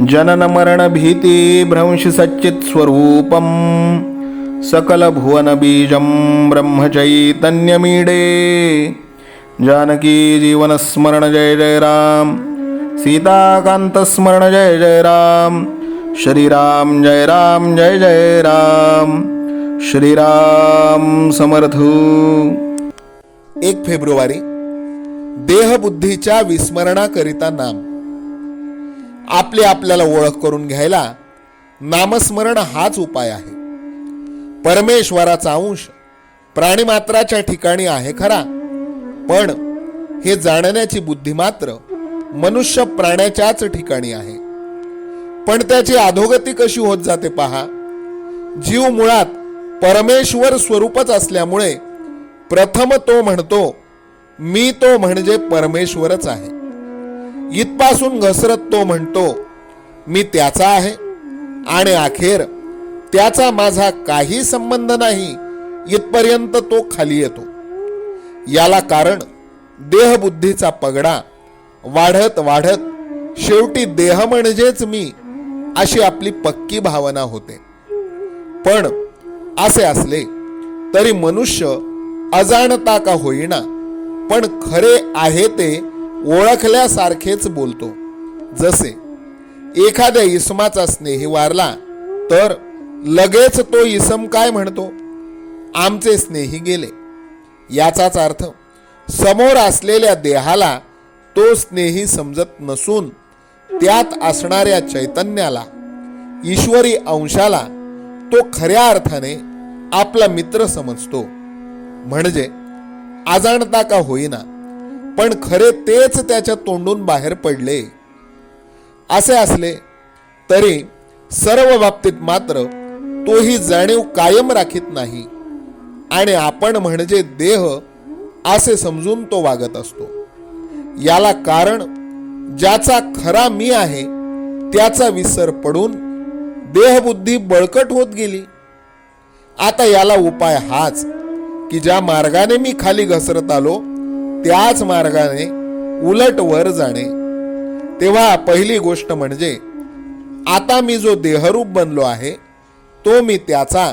जननमरणभीतिभ्रंशसच्चित्स्वरूपं सकलभुवनबीजं ब्रह्मचैतन्यमीडे। जानकी जीवनस्मरण जय जय राम सीताकान्तस्मरण जय जय राम श्रीराम जय राम जय जय राम श्रीराम समर्थ। एक फेब्रुवारी देहबुद्धीच्या विस्मरणाकरिता नाम। आपली आपल्याला ओळख करून घ्यायला नामस्मरण हाच उपाय आहे. परमेश्वराचा अंश प्राणीमात्राच्या ठिकाणी आहे खरा पण हे जाणण्याची बुद्धी मात्र मनुष्य प्राण्याच्याच ठिकाणी आहे. पण त्याची अधोगती कशी होत जाते पहा. जीव मुळात परमेश्वर स्वरूपच असल्यामुळे प्रथम तो म्हणतो मी तो म्हणजे परमेश्वरच आहे. इथपासून घसरत तो म्हणतो मी त्याचा आहे आणि अखेर त्याचा माझा काही संबंध नाही इथपर्यंत तो खाली येतो. याला कारण देहबुद्धीचा पगडा वाढत वाढत शेवटी देह म्हणजेच मी अशी आपली पक्की भावना होते. पण असे असले तरी मनुष्य अजाणता का होईना पण खरे आहे ते ओळखल्यासारखेच बोलतो. जसे एखाद्या इसमाचा स्नेही वारला तर लगेच तो इसम काय म्हणतो? आमचे स्नेही गेले. याचाच अर्थ समोर असलेल्या देहाला तो स्नेही समजत नसून त्यात असणाऱ्या चैतन्याला ईश्वरी अंशाला तो खऱ्या अर्थाने आपला मित्र समजतो. म्हणजे अजाणता का होईना पण खरे तेच त्याच्या तोंडून बाहेर पडले. असे असले तरी सर्व बाबतीत मात्र तो ही जाणीव कायम राखीत नाही आणि आपण म्हणजे देह असे समजून तो वागत असतो. याला कारण ज्याचा खरा मी आहे त्याचा विसर पडून देहबुद्धी बळकट होत गेली. आता याला उपाय हाच की ज्या मार्गाने मी खाली घसरत आलो त्याच मार्गाने उलट वर जाणे. तेव्हा पहिली गोष्ट म्हणजे आता मी जो देहरूप बनलो आहे तो मी त्याचा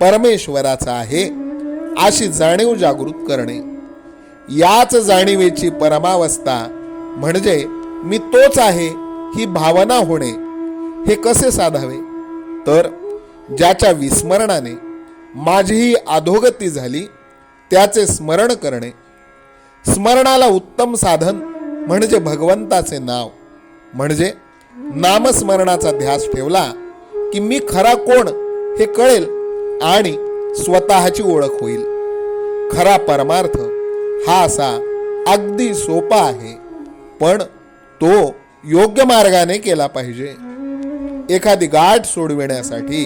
परमेश्वराचा आहे अशी जाणीव जागृत करणे. याच जाणीवेची परमावस्था म्हणजे मी तोच आहे ही भावना होणे हे कसे साधावे? तर ज्याच्या विस्मरणाने माझीही अधोगती झाली त्याचे स्मरण करणे. स्मरणाला उत्तम साधन म्हणजे भगवंताचे नाव. म्हणजे नामस्मरणाचा ध्यास ठेवला की मी खरा कोण हे कळेल आणि स्वतःची ओळख होईल. खरा परमार्थ हा असा अगदी सोपा आहे पण तो योग्य मार्गाने केला पाहिजे. एखादी गाठ सोडविण्यासाठी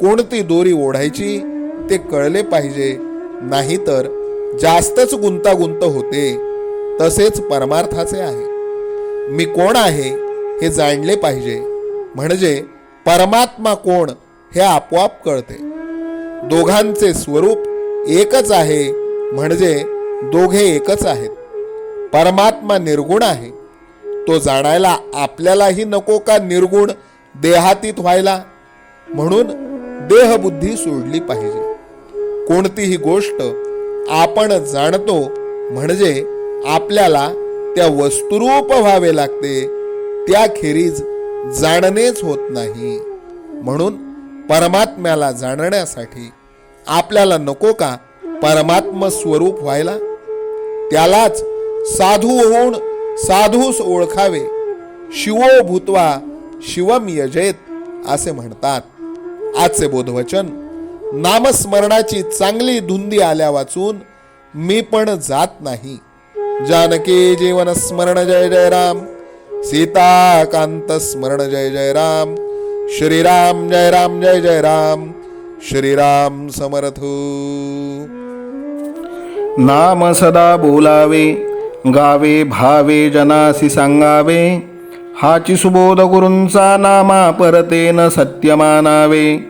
कोणती दोरी ओढायची ते कळले पाहिजे नाहीतर जास्तच गुंतागुंत होते तसेच परमार्थाचे आहे. मी कोण आहे हे जाणले पाहिजे म्हणजे परमात्मा कोण हे आपोआप कळते. दोघांचे स्वरूप एकच आहे म्हणजे दोघे एकच आहेत. परमात्मा निर्गुण आहे. तो जाणायला आपल्यालाही नको का निर्गुण देहातीत व्हायला? म्हणून देहबुद्धी सोडली पाहिजे. कोणतीही गोष्ट आपण जाणतो म्हणजे आपल्याला त्या वस्तुरूप व्हावे लागते. त्याखेरीज जाणणेच होत नाही. म्हणून परमात्म्याला जाणण्यासाठी आपल्याला नको का परमात्म स्वरूप व्हायला? त्यालाच साधू होऊन साधूस ओळखावे. शिवो भूतवा शिवम यजेत असे म्हणतात. आजचे बोधवचन नामस्मरणाची चांगली धुंदी आल्या वाचून मी पण जात नाही. जानकी जीवन स्मरण जय जय राम. सीताकांत स्मरण जय जय राम. श्रीराम जय राम जय जय राम. श्रीराम समर्थ. नाम सदा बोलावे गावे भावे जनासी सांगावे. हाची सुबोध गुरूंचा नामा परतेन सत्य मानावे